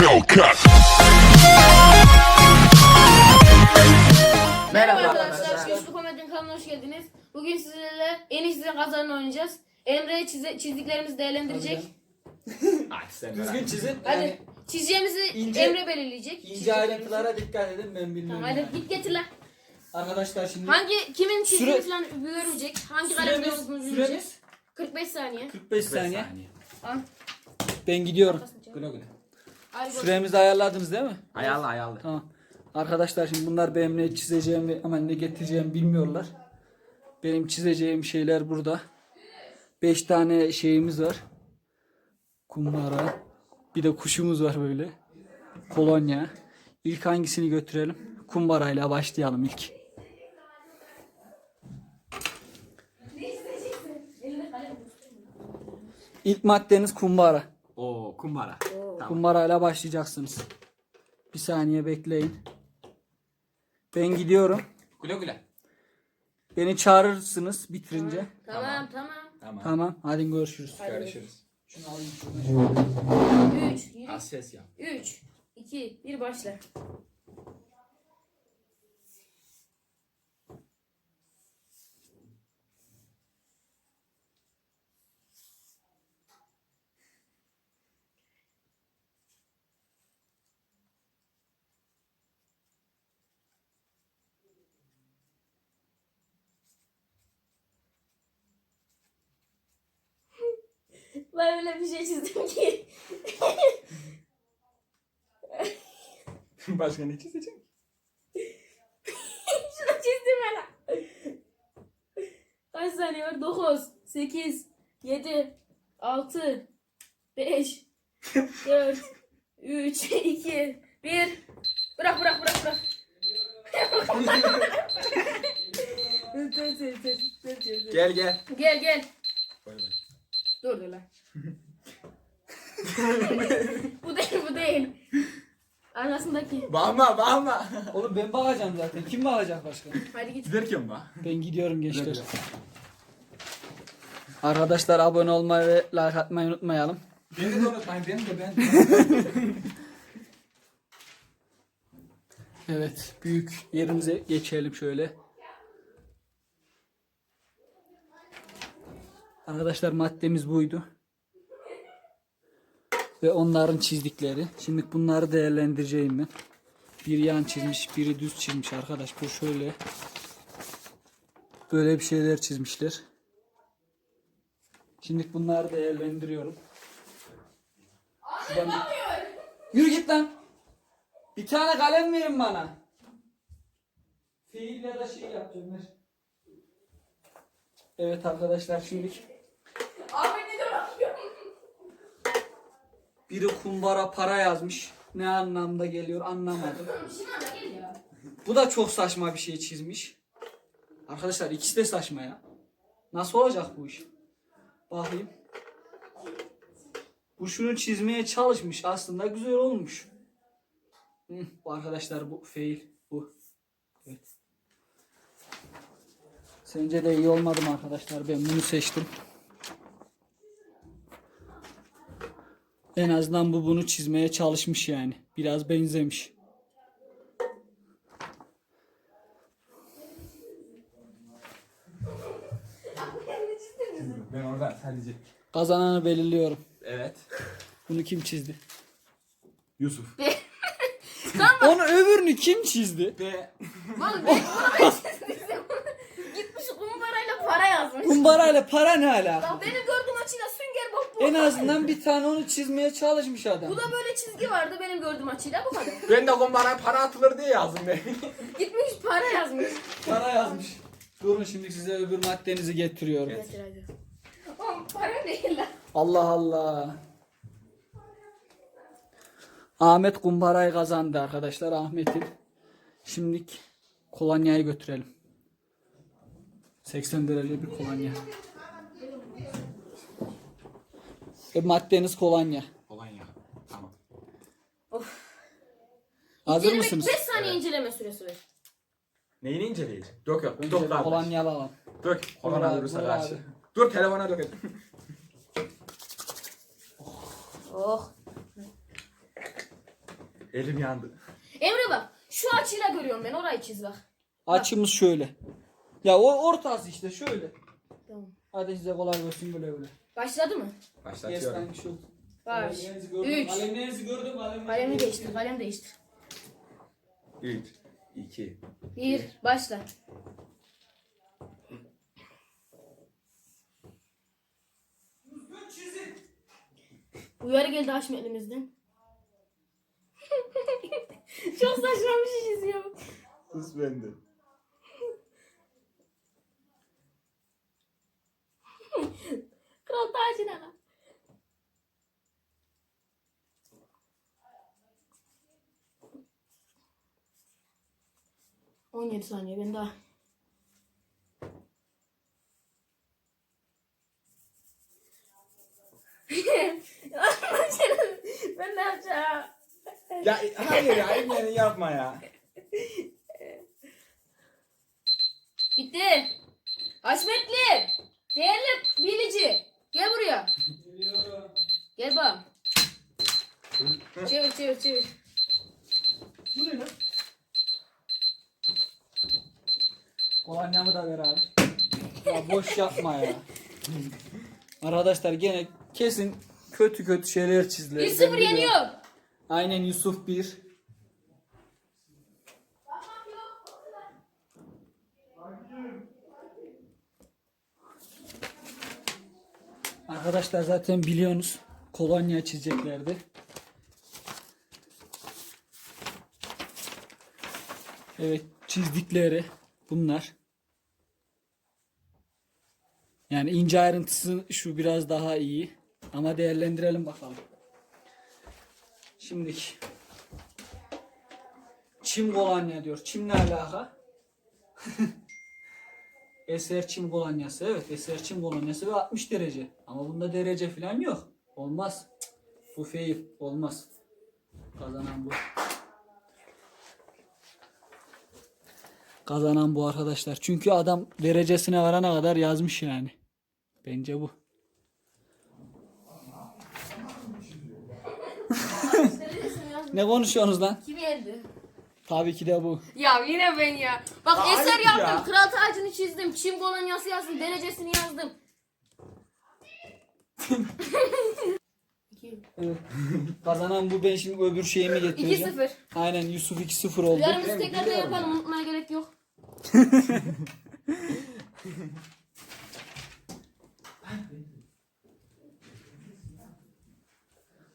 Hellcat. Merhaba Merhaba arkadaşlar. Güçlü Komedinin kanalına hoş geldiniz. Bugün sizlerle en iyisi kazanını oynayacağız. Emre çize, çizdiklerimizi değerlendirecek. Hadi Düzgün çizin. Hadi Yani çizeceğimizi ince- Emre belirleyecek. ince Çizeceklerimizi. ayrıntılara dikkat edin ben bilmiyorum. Tamam, hadi yani. git getir lan. Arkadaşlar şimdi Hangi kimin çizdiğini Süre- falan görmeyecek. Hangi kalemde süremiz, olduğunu bilecek. süremiz 45 saniye. 45 saniye. Al. Ben gidiyorum. Güle güle. Süremizi ayarladınız değil mi? Ayarla ayarla. Tamam. Arkadaşlar şimdi bunlar benim ne çizeceğimi ama ne getireceğimi bilmiyorlar. Benim çizeceğim şeyler burada. 5 tane şeyimiz var. Kumbara. Bir de kuşumuz var böyle. Kolonya. İlk hangisini götürelim? Kumbarayla başlayalım ilk. İlk maddeniz kumbara. Oo kumbara. Tamam. Kumbarayla başlayacaksınız. Bir saniye bekleyin. Ben gidiyorum. Güle güle. Beni çağırırsınız bitirince. Tamam tamam. Tamam. Tamam. Hadi görüşürüz. Hadi. Görüşürüz. Şunu alayım şuradan. 3, Az ses yap. 3, 2, 1 başla. Ben öyle bir şey çizdim ki. Başka ne çizeceksin? Şunu çizdim hala. Kaç saniye var? 9, 8, 7, 6, 5, 4, 3, 2, 1. Bırak bırak bırak bırak. Dur, dur, dur, dur, dur, dur, dur. Gel gel. Gel gel. Bay bay. Dur dur lan. Bu değil bu değil. Arkasındaki. Bağırma bağırma. Oğlum ben bakacağım zaten. Kim bakacak başka? Hadi git. Giderken bak. Ben gidiyorum gençler. Arkadaşlar abone olmayı ve like atmayı unutmayalım. Beni de unutmayın beni de ben. Evet. Büyük yerimize geçelim şöyle. Arkadaşlar maddemiz buydu. Ve onların çizdikleri. Şimdi bunları değerlendireceğim ben. Bir yan çizmiş, biri düz çizmiş arkadaş. Bu şöyle. Böyle bir şeyler çizmişler. Şimdi bunları değerlendiriyorum. Bir- Yürü git lan. Bir tane kalem verin bana. Fiil ya da şey yapacağım. Evet arkadaşlar şimdi Abi biri kumbara para yazmış. Ne anlamda geliyor anlamadım. Bu da çok saçma bir şey çizmiş. Arkadaşlar ikisi de saçma ya. Nasıl olacak bu iş? Bakayım. Bu şunu çizmeye çalışmış. Aslında güzel olmuş. Bu arkadaşlar bu fail. Bu. Evet. Sence de iyi olmadı mı arkadaşlar? Ben bunu seçtim. En azından bu bunu çizmeye çalışmış yani. Biraz benzemiş. Ben oradan sadece. Kazananı belirliyorum. Evet. Bunu kim çizdi? Yusuf. Onu öbürünü kim çizdi? Ve Oğlum ben bunu çizdim. Gitmiş kumbarayla para yazmış. Kumbarayla para ne alaka? Bak benim gördüğüm açıyla sünger bak bu. En azından bir tane onu çizmeye çalışmış adam. Bu da böyle çizgi vardı benim gördüğüm açıyla bu kadar. ben de kumbara para atılır diye yazdım ben. Gitmiş para yazmış. Para yazmış. Durun şimdi size öbür maddenizi getiriyorum. Getir hadi. Oğlum para değil lan. Allah Allah. Ahmet kumbarayı kazandı arkadaşlar. Ahmet'in. Şimdilik kolonyayı götürelim. 80 derece bir kolonya. E, maddeniz kolonya. Olan ya. Tamam. Hazır İnceleme, mısınız? 5 saniye inceleme süresi ver. Neyini inceleyeceğim? Dök yok. Önce Dök bir kardeş. kolonya alalım. Dök. Buyur Korona abi, virüse buyur karşı. abi. Dur telefona dök. Oh. Elim yandı. Emre bak. Şu açıyla görüyorum ben. Orayı çiz bak. Açımız şöyle. Ya o ortası işte şöyle. Tamam. Hadi size kolay gelsin böyle böyle. Başladı mı? Başlatıyorum. Yes, şu. Baş. Üç. Kalemlerinizi gördüm. Kalemi değiştir. Kalem değiştir. 3, 2, Bir. Başla. Uyarı geldi Haşmet elimizden. Çok saçma bir şey çiziyor. Sus bende. Kral tacına lan. On yedi saniye ben daha. ben ne yapacağım? Ya hayır ya ellerini yapma ya. Bitti. Haşmetli. Değerli bilici. Gel buraya. Geliyorum. Bak. Çevir çevir çevir. Bu ne lan? Kolonyamı da ver abi. Ya boş yapma ya. Arkadaşlar gene kesin kötü kötü şeyler çizdiler. 1-0 Ben biliyorum. yeniyor. Aynen Yusuf 1. Arkadaşlar zaten biliyorsunuz kolonya çizeceklerdi. Evet çizdikleri bunlar. Yani ince ayrıntısı şu biraz daha iyi. Ama değerlendirelim bakalım. Şimdi çim kolonya diyor. Çim ne alaka? eser çim kolonyası. Evet eser çim kolonyası ve 60 derece. Ama bunda derece falan yok. Olmaz. Bu fail. Olmaz. Kazanan bu. Kazanan bu arkadaşlar. Çünkü adam derecesine varana kadar yazmış yani. Bence bu. Ne konuşuyorsunuz lan? Kim yendi? Tabii ki de bu. Ya yine ben ya. Bak Ya eser yaptım. ya. Kral tacını çizdim. Çim kolonyası yazdım. Derecesini yazdım. Evet. Kazanan bu. Ben şimdi öbür şeyimi getireceğim. 2-0. Aynen Yusuf 2-0 oldu. Yarımızı tekrar da yapalım. Unutmaya gerek yok.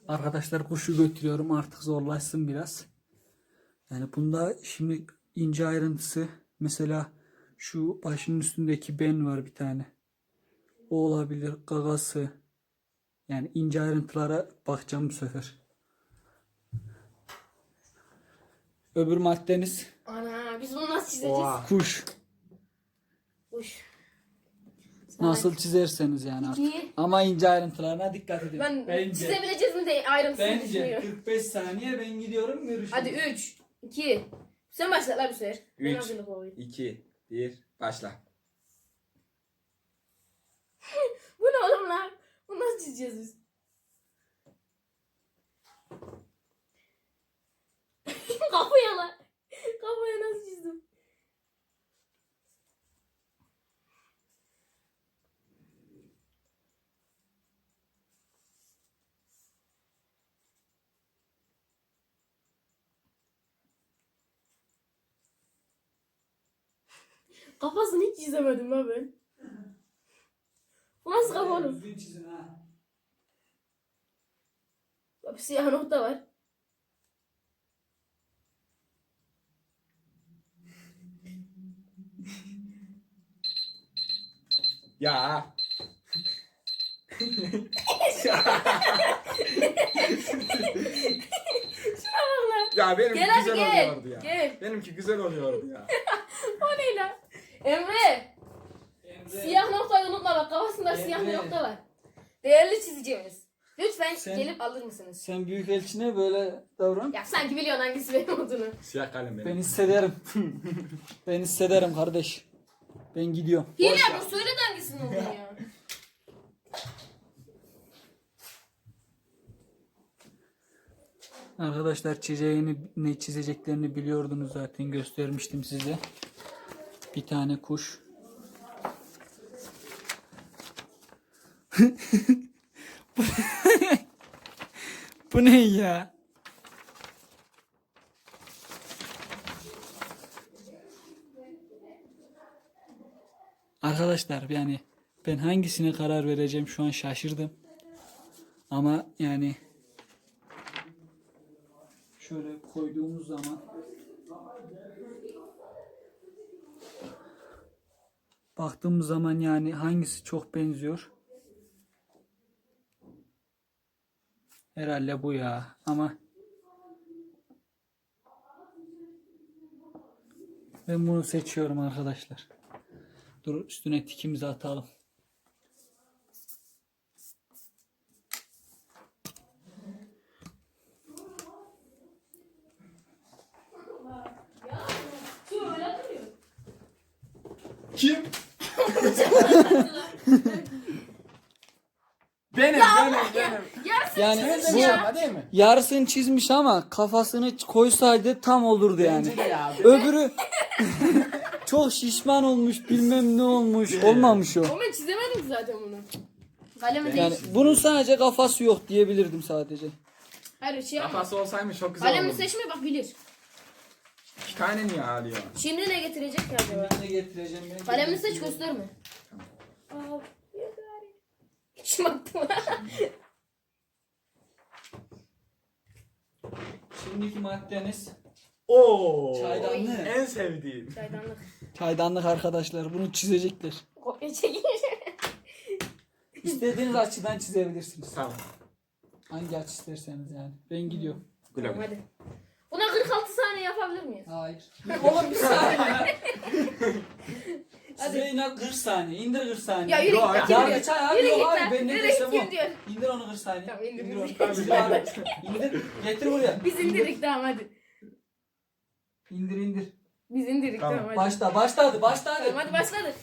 Arkadaşlar kuşu götürüyorum artık zorlaşsın biraz. Yani bunda şimdi ince ayrıntısı mesela şu başının üstündeki ben var bir tane. O olabilir gagası. Yani ince ayrıntılara bakacağım bu sefer. Öbür maddeniz Ana biz bunu nasıl çizeceğiz? Oha. kuş. Uş. Nasıl çizerseniz yani artık. İki. Ama ince ayrıntılarına dikkat edin. Ben Bence. çizebileceğiz mi de ayrıntısını Bence düşünüyorum. 45 saniye ben gidiyorum görüşürüz. Hadi 3, 2. Sen başla lan bu sefer. Ben Üç. hazırlık olayım. 2, 1, başla. Bu ne oğlum lan? Bunu nasıl çizeceğiz biz? Kafaya lan. Kafaya nasıl çizdim? Kafasını hiç çizemedim ben. Nasıl kafa oğlum? Düzgün çizin ha. Bak siyah nokta var. Ya. ya benim Gel hadi güzel gel. oluyordu ya. Gel. Benimki güzel oluyordu ya. O ne lan? Emre. Siyah noktayı unutma bak kafasında Emre. siyah bir nokta var. Değerli çizeceğimiz. Lütfen Sen- gelip alır mısınız? Sen büyük elçine böyle davran. Ya sanki biliyorsun hangisi benim olduğunu. Siyah kalem benim. Ben hissederim. ben hissederim kardeş. Ben gidiyorum. Hile ver. söyle de hangisinin olduğunu ya. Arkadaşlar çizeğini ne çizeceklerini biliyordunuz zaten göstermiştim size. Bir tane kuş. Bu- Bu ne ya? Arkadaşlar yani ben hangisine karar vereceğim şu an şaşırdım. Ama yani şöyle koyduğumuz zaman baktığımız zaman yani hangisi çok benziyor? Herhalde bu ya ama ben bunu seçiyorum arkadaşlar. Dur üstüne tikimizi atalım. Kim? benim, benim, benim. Yani bu ya. Ama değil mi? yarısını çizmiş ama kafasını koysaydı tam olurdu yani. Bence de ya. Öbürü çok şişman olmuş bilmem ne olmuş olmamış o. Ama ben çizemedim zaten bunu. Kalemi Yani değiş. bunun sadece kafası yok diyebilirdim sadece. Hayır şey yapma. Kafası olsaymış çok güzel Kalemi olurdu. seçme bak bilir. İki tane niye ağlıyor? Şimdi ne getirecek ki acaba? Ne getireceğim ben? Kalemini seç gösterme. Aa, yeter. İçim attı. Şimdiki maddeniz Oo. Çaydanlık. En sevdiğim. Çaydanlık. çaydanlık arkadaşlar. Bunu çizecekler. Kopya çekin. İstediğiniz açıdan çizebilirsiniz. Tamam. Hangi açı isterseniz yani. Ben gidiyorum. Tamam güle. hadi. Buna 46 saniye yapabilir miyiz? Hayır. Oğlum bir saniye. Hadi. Size inan 40 saniye. İndir 40 saniye. Ya yürü Yok, git. ya. Ya tane abi Yürü yok git abi lan. ben ne Yürü desem git o. kim diyor? İndir onu 40 saniye. Tamam, indir, İndir onu. indir. İndir abi. İndir. Getir buraya. Biz indirdik tamam hadi. İndir indir. Biz indirdik Tamam. tamam, hadi. Başla başladı başladı. Tamam hadi başladı.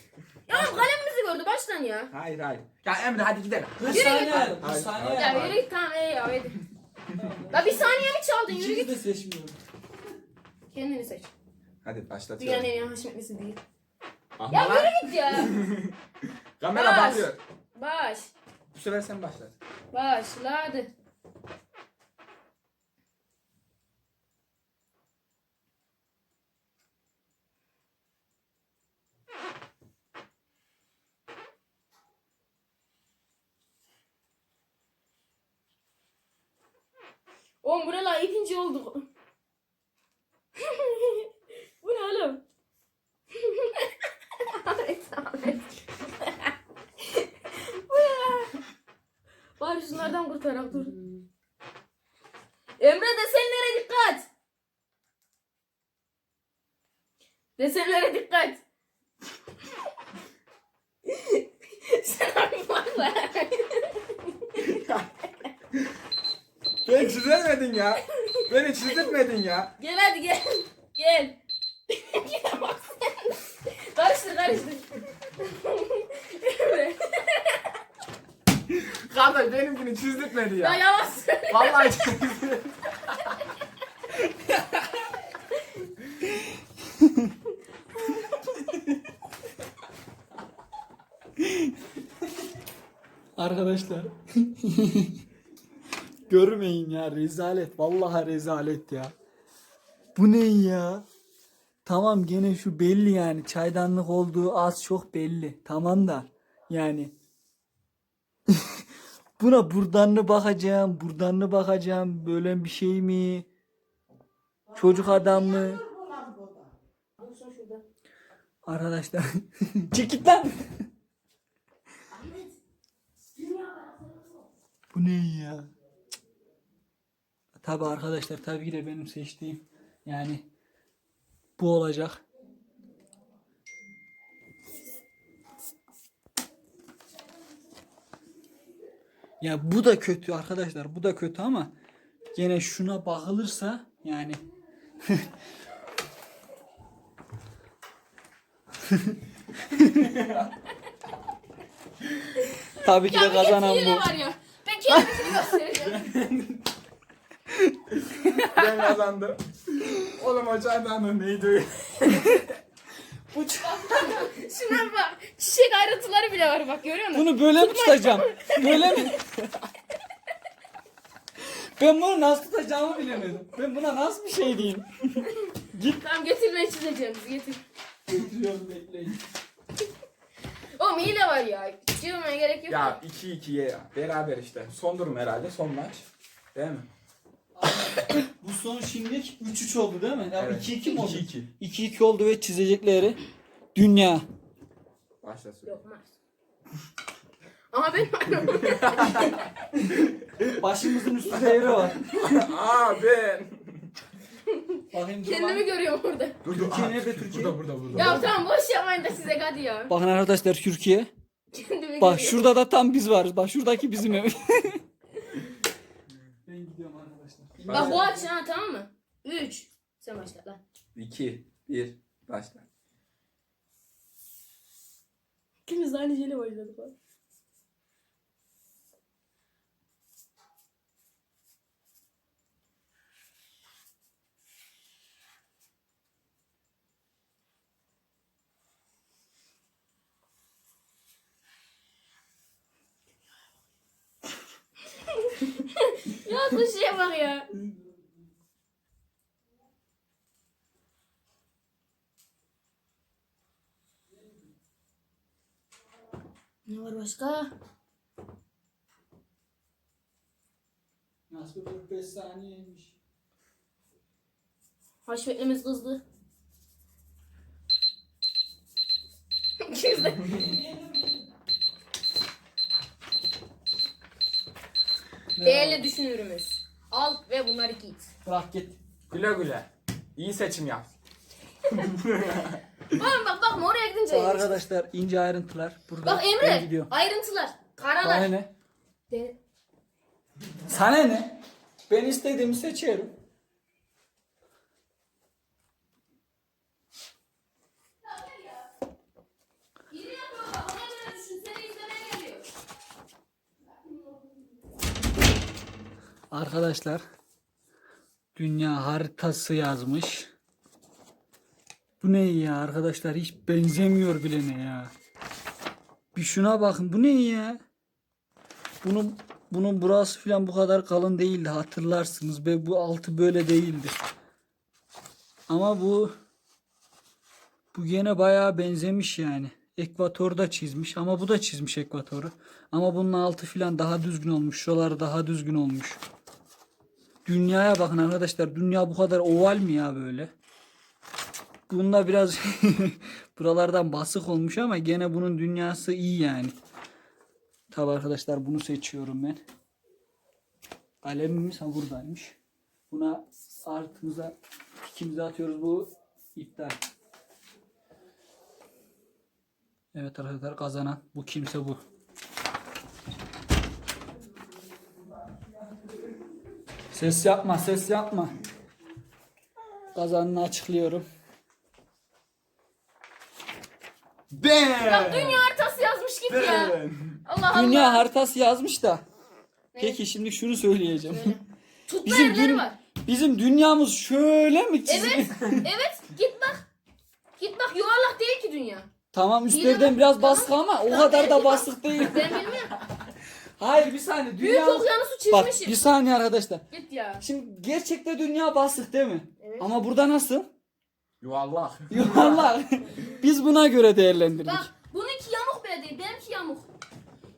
Ya oğlum kalemimizi gördü baştan ya. Hayır hayır. Ya Emre hadi gidelim. 40 Yürü saniye. git. 40 Hayır, saniye. hayır. Ya yürü git tamam ey ya hadi. La bir saniye mi çaldın yürü İkiniz git. de seçmiyorum. Kendini seç. Hadi Dünyanın başlatıyorum. en iyi haşmetlisi değil. Ama Ya lan, yürü git ya. Kamera Baş. bakıyor. Baş. Bu sefer sen başlat. Başladı. Oğlum buralar ikinci olduk. Bu ne oğlum? Ahmet, Ahmet. Bu ne? Bari şunlardan kurtarak dur. Emre desenlere dikkat. Desenlere dikkat. Sen lan. Beni çizemedin ya. Beni çizdirmedin ya. Gel hadi. Gel. Gel bak sen. Karıştır karıştır. Emre. Kardeş benimkini çizdirtmedi Ya ya. yalan söyle. Vallahi çizdirtmedi. Arkadaşlar. Görmeyin ya rezalet. Vallahi rezalet ya. Bu ne ya? Tamam gene şu belli yani. Çaydanlık olduğu az çok belli. Tamam da yani. Buna buradan mı bakacağım? Buradan mı bakacağım? Böyle bir şey mi? Çocuk adam mı? Arkadaşlar. Çık git lan. Bu ne ya? Tabi arkadaşlar tabii ki de benim seçtiğim yani bu olacak. Ya bu da kötü arkadaşlar. Bu da kötü ama gene şuna bakılırsa yani tabii ki de kazanan bu. var ya. Ben kendimi göstereceğim. ben kazandım. Oğlum o çaydanlığı neydi? Bu ç- Şuna bak. Çiçek ayrıntıları bile var bak görüyor musun? Bunu böyle mi tutacağım? Böyle mi? Ben bunu nasıl tutacağımı bilemedim. Ben buna nasıl bir şey diyeyim? Tamam getirmeye çizeceğim biz getir. Getiriyorum bekleyin. Oğlum hile var ya. Çizmeye gerek yok. ya 2-2'ye ya. Beraber işte. Son durum herhalde. Son maç. Değil mi? Bu son şimdilik 3-3 oldu değil mi? Ya Evet. 2-2 mi oldu? 2-2. 2-2 oldu ve çizecekleri dünya. Başla söyle. Yok Mars. Ama benim Başımızın üstünde yeri var. Aa ben. Bakayım dur kendimi görüyorum orada. Dur dur. Türkiye Aa, nerede, Türkiye? Burada burada burada. Ya tamam boş yapmayın da size hadi ya. Bakın arkadaşlar Türkiye. Kendimi Bak görüyorum. şurada da tam biz varız. Bak şuradaki bizim ev. Bak bu aç ha tamam mı? 3. Sen başla lan. 2 1 başla. İkimiz de aynı şeyle başladık bak. Ya bu şeye bak ya. Ne var başka? Nasıl 45 saniyeymiş. Haşmetimiz kızdı. İkimiz Değerli düşünürümüz. Al ve bunları git. Bırak git. Güle güle. İyi seçim yap. Oğlum bak bak oraya gidince. Bak arkadaşlar ince ayrıntılar burada. Bak Ben Emre. gidiyorum. Ayrıntılar. Karalar. ne? De- Sana ne? Ben istediğimi seçerim. Arkadaşlar dünya haritası yazmış. Bu ne ya arkadaşlar hiç benzemiyor bile ne ya. Bir şuna bakın bu ne ya. Bunun bunun burası falan bu kadar kalın değildi hatırlarsınız ve bu altı böyle değildi. Ama bu bu gene bayağı benzemiş yani. Ekvator da çizmiş ama bu da çizmiş ekvatoru. Ama bunun altı falan daha düzgün olmuş. Şuraları daha düzgün olmuş. Dünyaya bakın arkadaşlar. Dünya bu kadar oval mi ya böyle? Bunda biraz buralardan basık olmuş ama gene bunun dünyası iyi yani. Tabi arkadaşlar bunu seçiyorum ben. Kalemimiz ha buradaymış. Buna artımıza ikimize atıyoruz bu iptal. Evet arkadaşlar kazanan bu kimse bu. Ses yapma ses yapma. Kazanını açıklıyorum. Ben. Dünya haritası yazmış git ya. Ben. Allah Allah. Dünya haritası yazmış da. Ne? Peki şimdi şunu söyleyeceğim. Tutma Bizim yerleri dün- var. Bizim dünyamız şöyle mi çizili? Evet. evet. Git bak. Git bak yuvarlak değil ki dünya. Tamam üstlerden biraz tamam. baskı ama o kadar da bak. basık değil. Ben bilmiyorum. Hayır bir saniye Büyük dünya okyanusu Bak çizmişim. bir saniye arkadaşlar. Git ya. Şimdi gerçekte dünya basık değil mi? Evet. Ama burada nasıl? Yuvarlak. Yuvarlak. Biz buna göre değerlendirdik. Bak bununki yamuk bile değil. Benimki yamuk.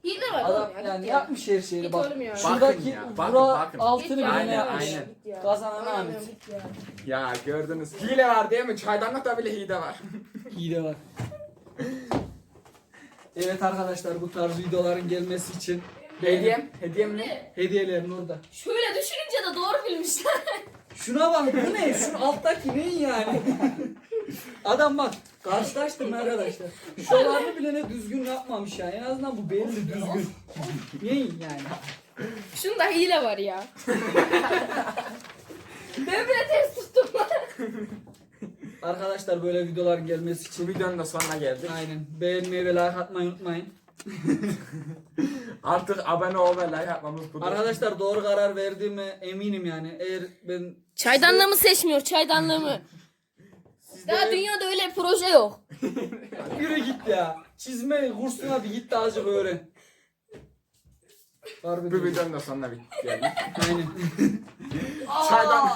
Hile var Adam oğlum ya. yani git ya. yapmış her şeyi Git bak. oğlum ya. Şuradaki ya, bakın, bura bakın. altını Git bile ya. Aynen, yapmış? aynen. Git ya. Kazanan Aynen, Ahmet. git ya. Ya gördünüz. Hile var değil mi? Çaydanlıkta bile hile var. İyi de var. Evet arkadaşlar bu tarz videoların gelmesi için Hediyem. Hediyem ne? Hediyelerin orada. Şöyle düşününce de doğru bilmişler. Şuna bak bu ne? Şu alttaki ne yani? Adam bak karşılaştırma arkadaşlar. Şuralarını bile ne düzgün yapmamış ya. En azından bu belli düzgün. ne yani? Şunda hile var ya. ben bile ters tuttum lan. Arkadaşlar böyle videoların gelmesi Bu için videonun da sonuna geldik. aynen beğenmeyi ve like atmayı unutmayın. Artık abone ol ve like atmamız budur. Arkadaşlar doğru karar verdiğime eminim yani. Eğer ben Çaydanlığı mı seçmiyor çaydanlığı mı? Siz Daha dünyada öyle bir proje yok. Yürü git ya. Çizme kursuna bir git de azıcık öğren. Harbi Bu diyorum. videonun da sonuna bitti diyelim. Aynen. Çaydan...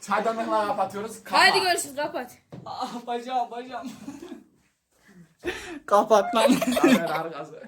Çaydanlıkla kapatıyoruz. Kapa. Hadi görüşürüz kapat. Ah bacağım bacağım. Kapat arkası.